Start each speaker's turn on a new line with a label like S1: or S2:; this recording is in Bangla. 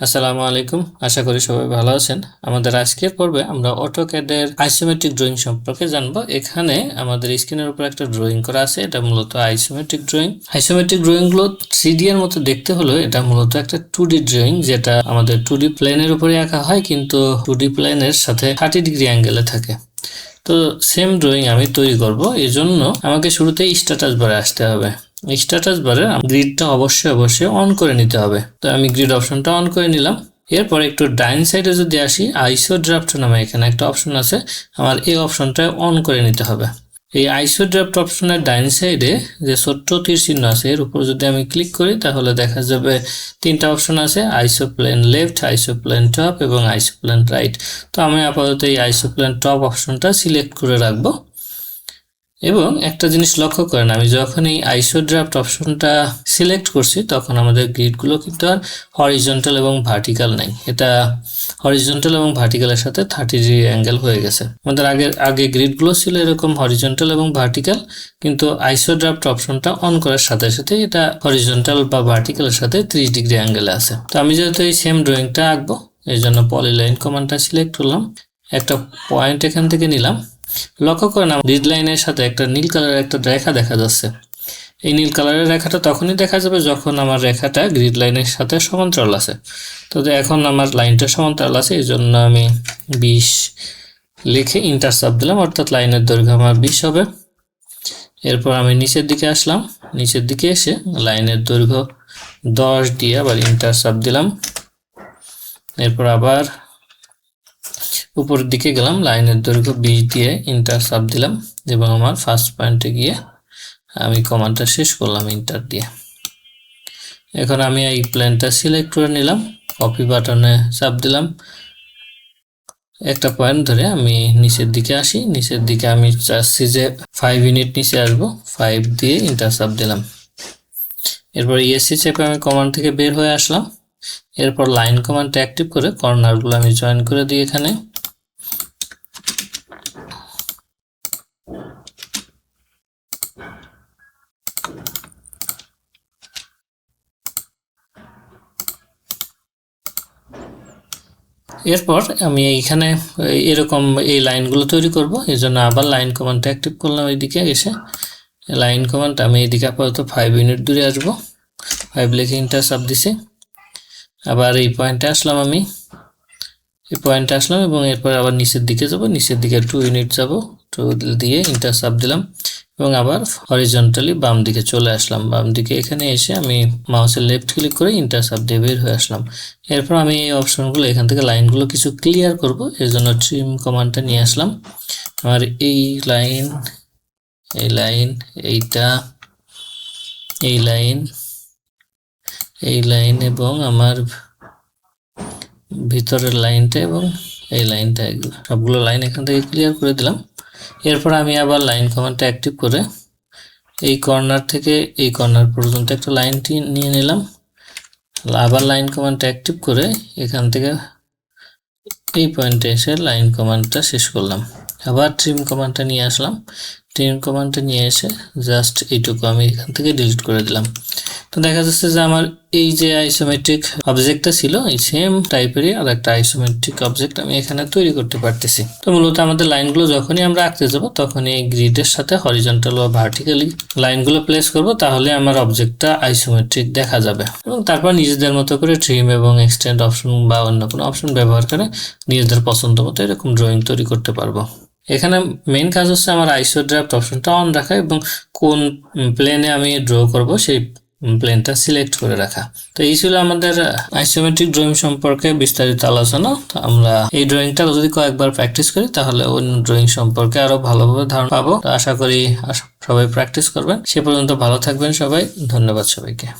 S1: আসসালামু আলাইকুম। আশা করি সবাই ভালো আছেন। আমাদের আজকের পর্বে আমরা অটোক্যাডের আইসোমেট্রিক ড্রয়িং সম্পর্কে জানব। এখানে আমাদের স্ক্রিনের উপর একটা ড্রয়িং করা আছে। এটা মূলত আইসোমেট্রিক ড্রয়িং। আইসোমেট্রিক ড্রয়িংগুলো থ্রি এর মতো দেখতে হলেও এটা মূলত একটা টু ডি ড্রয়িং, যেটা আমাদের টু ডি প্লেনের উপরে আঁকা হয়, কিন্তু টু ডি প্লেনের সাথে থার্টি ডিগ্রি অ্যাঙ্গেলে থাকে। তো সেম ড্রয়িং আমি তৈরি করব। এই জন্য আমাকে শুরুতেই স্ট্যাটাস বারে আসতে হবে। স্ট্যাটাস বারে গ্রিডটা অবশ্যই অবশ্যই অন করে নিতে হবে। তো আমি গ্রিড অপশনটা অন করে নিলাম। এরপর একটু ডাইন সাইডে যদি আসি আইসো ড্রাফট নামে এখানে একটা অপশন আছে। আমার এই অপশনটা অন করে নিতে হবে। এই আইসো ড্রাফট অপশনের ডাইন সাইডে যে ছোট্ট তীর চিহ্ন আছে, এর উপর যদি আমি ক্লিক করি, তাহলে দেখা যাবে তিনটা অপশন আছে iso plane left iso plane top এবং আইসো প্লেন রাইট তো আমি আপাতত এই আইসো প্লেন টপ অপশনটা সিলেক্ট করে রাখব। এবং একটা জিনিস লক্ষ্য করেন, আমি যখন এই আইসো ড্রাফট অপশনটা সিলেক্ট করছি, তখন আমাদের গ্রিডগুলো কিন্তু আর হরিজন্টাল এবং ভার্টিক্যাল নেই। এটা হরিজন্টাল এবং ভার্টিক্যালের সাথে থার্টি ডিগ্রি অ্যাঙ্গেল হয়ে গেছে। আমাদের আগে আগে গ্রিডগুলো ছিল এরকম হরিজন্টাল এবং ভার্টিক্যাল কিন্তু আইসো ড্রাফট অপশনটা অন করার সাথে সাথে এটা হরিজন্টাল বা ভার্টিক্যালের সাথে ত্রিশ ডিগ্রি অ্যাঙ্গেলে আছে। তো আমি যেহেতু এই সেম ড্রয়িংটা আঁকবো এই জন্য পলিলাইন কমান্ডটা সিলেক্ট করলাম। একটা পয়েন্ট এখান থেকে নিলাম। লক্ষ্য করেন গ্রিড লাইনের সাথে একটা নীল কালারের একটা রেখা দেখা যাচ্ছে। এই নীল কালারের রেখাটা তখনই দেখা যাবে যখন আমার রেখাটা গ্রিড লাইনের সাথে সমান্তরাল আছে। তো এখন আমার লাইনটা সমান্তরাল আছে, এই জন্য আমি বিশ লিখে ইন্টারসাপ দিলাম, অর্থাৎ লাইনের দৈর্ঘ্য আমার বিশ হবে। এরপর আমি নিচের দিকে আসলাম। নিচের দিকে এসে লাইনের দৈর্ঘ্য দশ দিয়ে আবার ইন্টারসাপ দিলাম। এরপর আবার উপরের দিকে গেলাম, লাইনের দৈর্ঘ্য বিশ দিয়ে ইন্টার সাব দিলাম এবং আমার ফার্স্ট পয়েন্টে গিয়ে আমি কমান্ডটা শেষ করলাম ইন্টার দিয়ে। এখন আমি এই প্ল্যানটা সিলেক্ট করে নিলাম কপি বাটনে চাপ দিলাম। একটা পয়েন্ট ধরে আমি নিচের দিকে আসি, নিচের দিকে আমি চাচ্ছি যে ফাইভ ইউনিট নিচে আসব ফাইভ দিয়ে ইন্টার সাব দিলাম। এরপর ইএসসি চেপে আমি কমান্ড থেকে বের হয়ে আসলাম। এরপর লাইন কমান্ডটা অ্যাক্টিভ করে কর্নারগুলো আমি জয়েন করে দিই এখানে। এরপর আমি এইখানে এরকম এই লাইনগুলো তৈরি করব। এই জন্য আবার লাইন কমান্ডটা অ্যাক্টিভ করলাম এইদিকে এসে। লাইন কমান্ড আমি এইদিকে আপাতত ফাইভ ইউনিট দূরে আসব। ফাইভ লিখে ইন্টার সাব দিছি। আবার এই পয়েন্টে আসলাম আমি। এই পয়েন্টে আসলাম এবং এরপর আবার নিচের দিকে যাব। নিচের দিকে টু ইউনিট যাব। টু দিয়ে ইন্টার সাব দিলাম। এবং আবার হরিজন্টালি বাম দিকে চলে আসলাম। বাম দিকে এখানে এসে আমি মাউসের লেফট ক্লিক করে ইন্টারসাপ দিয়ে বের হয়ে আসলাম। এরপর আমি এই অপশনগুলো এখান থেকে লাইনগুলো কিছু ক্লিয়ার করব। এর জন্য ট্রিম কমান্ডটা নিয়ে আসলাম। আমার এই লাইন এই লাইন এইটা, এই লাইন এই লাইন এবং আমার ভিতরের লাইনটা এবং এই লাইনটা সবগুলো লাইন এখান থেকে ক্লিয়ার করে দিলাম। এরপর আমি আবার লাইন কমান্ডটা অ্যাক্টিভ করে এই কর্নার থেকে এই কর্নার পর্যন্ত একটা লাইনটি নিয়ে নিলাম। আবার লাইন কমান্ডটা অ্যাক্টিভ করে এখান থেকে এই পয়েন্টে এসে লাইন কমান্ডটা শেষ করলাম। আবার ট্রিম কমান্ডটা নিয়ে আসলাম। ট্রিম কমান্ডটা নিয়ে এসে জাস্ট এইটুকু আমি এখান থেকে ডিলিট করে দিলাম। তো দেখা যাচ্ছে যে আমার এই যে আইসোমেট্রিক অবজেক্টটা ছিল, এই সেম টাইপেরই আর একটা আইসোমেট্রিক অবজেক্ট আমি এখানে তৈরি করতে পারতেছি। তো মূলত আমাদের লাইনগুলো যখনই আমরা আঁকতে যাব, তখনই এই গ্রিডের সাথে হরিজন্টাল বা ভার্টিক্যালি লাইনগুলো প্লেস করব, তাহলে আমার অবজেক্টটা আইসোমেট্রিক দেখা যাবে। এবং তারপর নিজেদের মতো করে ট্রিম এবং এক্সটেন্ড অপশন বা অন্য কোনো অপশন ব্যবহার করে নিজেদের পছন্দ মতো এরকম ড্রয়িং তৈরি করতে পারব। এখানে মেইন কাজ হচ্ছে আমার আইসো ড্রাফট অপশনটা অন রাখা এবং কোন প্লেনে আমি ড্র করব সেই প্লেনটা সিলেক্ট করে রাখা। তো এই ছিল আমাদের আইসোমেট্রিক ড্রয়িং সম্পর্কে বিস্তারিত আলোচনা। তো আমরা এই ড্রয়িংটা যদি কয়েকবার প্র্যাকটিস করি, তাহলে অন্য ড্রয়িং সম্পর্কে আরও ভালোভাবে ধারণা পাবো। আশা করি সবাই প্র্যাকটিস করবেন। সে পর্যন্ত ভালো থাকবেন সবাই। ধন্যবাদ সবাইকে।